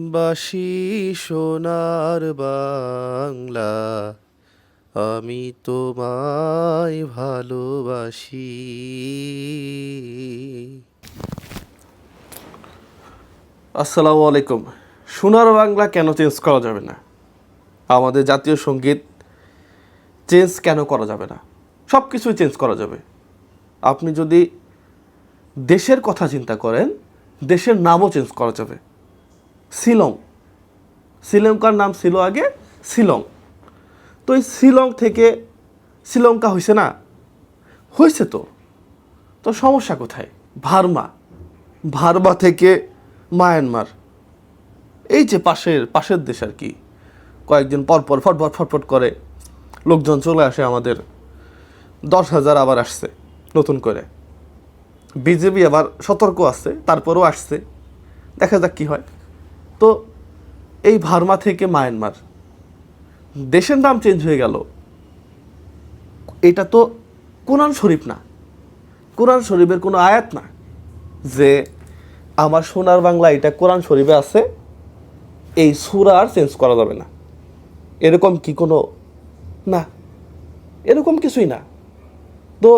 বাসি সোনার বাংলা, আমি তোমায় ভালোবাসি। আসসালামু আলাইকুম। সোনার বাংলা কেন চেঞ্জ করা যাবে না? আমাদের জাতীয় সংগীত চেঞ্জ কেন করা যাবে না? সব কিছুই চেঞ্জ করা যাবে। আপনি যদি দেশের কথা চিন্তা করেন, দেশের নামও চেঞ্জ করা যাবে। শিলং। শ্রীলঙ্কার নাম ছিল আগে শিলং। তো এই শিলং থেকে শ্রীলঙ্কা হয়েছে না? হয়েছে তো। তো সমস্যা কোথায়? ভার্মা। ভার্মা থেকে মায়ানমার। এই যে পাশের পাশের দেশ আর কি। কয়েকদিন পরপর ফটফট ফটফট করে লোকজন চলে আসে আমাদের। দশ হাজার আবার আসছে নতুন করে। বিজেপি আবার সতর্ক আছে, তারপরেও আসছে। দেখা যাক কি হয়। তো এই ভার্মা থেকে মায়ানমার। দেশের নাম চেঞ্জ হয়ে গেল। এটা তো কোরআন শরীফ না। কোরআন শরীফের কোনো আয়াত না যে আমার সোনার বাংলা এটা কোরআন শরীফে আছে, এই সুরা আর চেঞ্জ করা যাবে না। এরকম কি কোনো না, এরকম কিছুই না। তো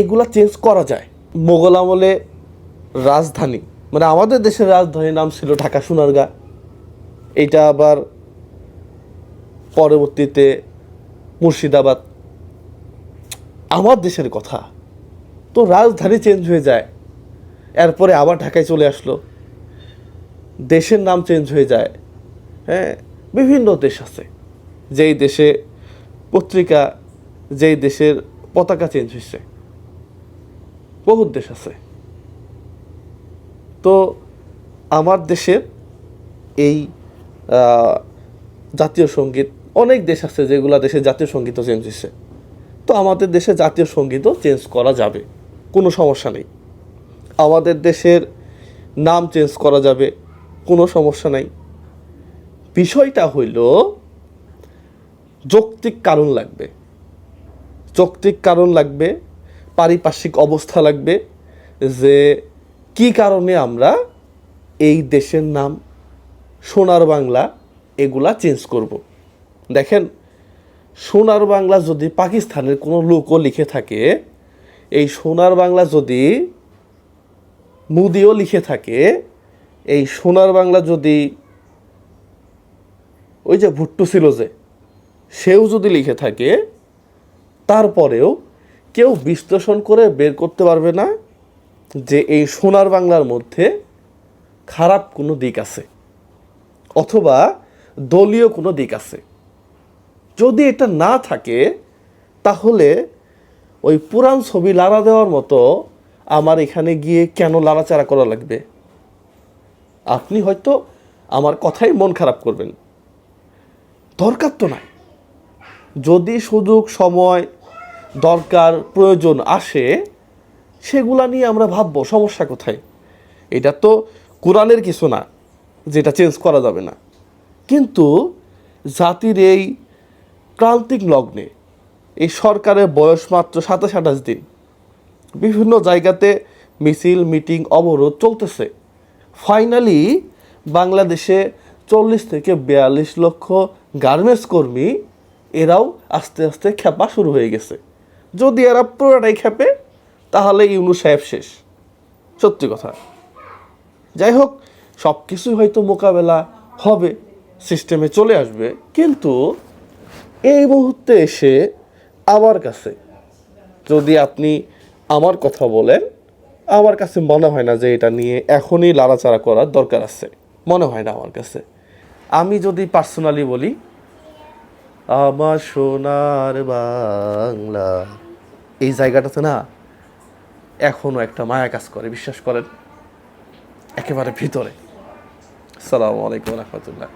এগুলা চেঞ্জ করা যায়। মোগল আমলে রাজধানী মানে আমাদের দেশের রাজধানীর নাম ছিল ঢাকা সোনারগাঁ। এইটা আবার পরবর্তীতে মুর্শিদাবাদ। আমার দেশের কথা। তো রাজধানী চেঞ্জ হয়ে যায়। এরপরে আবার ঢাকায় চলে আসলো। দেশের নাম চেঞ্জ হয়ে যায়। হ্যাঁ বিভিন্ন দেশ আছে। যেই দেশে পত্রিকা, যেই দেশের পতাকা চেঞ্জ হয়েছে। বহুত দেশ আছে। তো আমার দেশের এই জাতীয় সংগীত, অনেক দেশ আছে যেগুলা দেশে জাতীয় সঙ্গীতও চেঞ্জ হয়েছে। তো আমাদের দেশে জাতীয় সঙ্গীতও চেঞ্জ করা যাবে, কোনো সমস্যা নেই। আমাদের দেশের নাম চেঞ্জ করা যাবে, কোনো সমস্যা নাই। বিষয়টা হইল, যৌক্তিক কারণ লাগবে। যৌক্তিক কারণ লাগবে, পারিপার্শ্বিক অবস্থা লাগবে যে কি কারণে আমরা এই দেশের নাম সোনার বাংলা এগুলা চেঞ্জ করব। দেখেন, সোনার বাংলা যদি পাকিস্তানের কোনো লোকও লিখে থাকে, এই সোনার বাংলা যদি মুদিও লিখে থাকে, এই সোনার বাংলা যদি ওই যে ভুট্টু ছিল যে, সেও যদি লিখে থাকে, তারপরেও কেউ বিশ্লেষণ করে বের করতে পারবে না যে এই সোনার বাংলার মধ্যে খারাপ কোনো দিক আছে, অথবা দলীয় কোনো দিক আছে। যদি এটা না থাকে, তাহলে ওই পুরান ছবি লাড়া দেওয়ার মতো আমার এখানে গিয়ে কেন লাড়াচাড়া করা লাগবে? আপনি হয়তো আমার কথাই মন খারাপ করবেন। দরকার তো নাই। যদি সুযোগ, সময়, দরকার, প্রয়োজন আসে সেগুলা নিয়ে আমরা ভাববো, সমস্যা কোথায়? এটা তো কোরআনের কিছু না, যেটা চেঞ্জ করা যাবে না। কিন্তু জাতির এই ক্রান্তিক লগ্নে, এই সরকারের বয়স মাত্র সাতাশ আঠাশ দিন, বিভিন্ন জায়গাতে মিছিল, মিটিং, অবরোধ চলতেছে। ফাইনালি বাংলাদেশে চল্লিশ থেকে বিয়াল্লিশ লক্ষ গার্মেন্টস কর্মী, এরাও আস্তে আস্তে খেপা শুরু হয়ে গেছে। যদি এরা পুরোটাই খেপে তাহলে ইউনু সাহেব শেষ। সত্যি কথা। যাই হোক সব কিছুই হয়তো মোকাবেলা হবে, সিস্টেমে চলে আসবে, কিন্তু এই মুহূর্তে এসে আমার কাছে যদি আপনি আমার কথা বলেন, আমার কাছে মনে হয় না যে এটা নিয়ে এখনই লাড়াচাড়া করার দরকার আছে। মনে হয় না আমার কাছে। আমি যদি পার্সোনালি বলি, আমার সোনার বাংলা, এই জায়গাটাতে না এখনও একটা মায়া কাজ করে বিশ্বাস করেন? একেবারে ভিতরে। সালামু আলাইকুম রহমতুল্লাহ।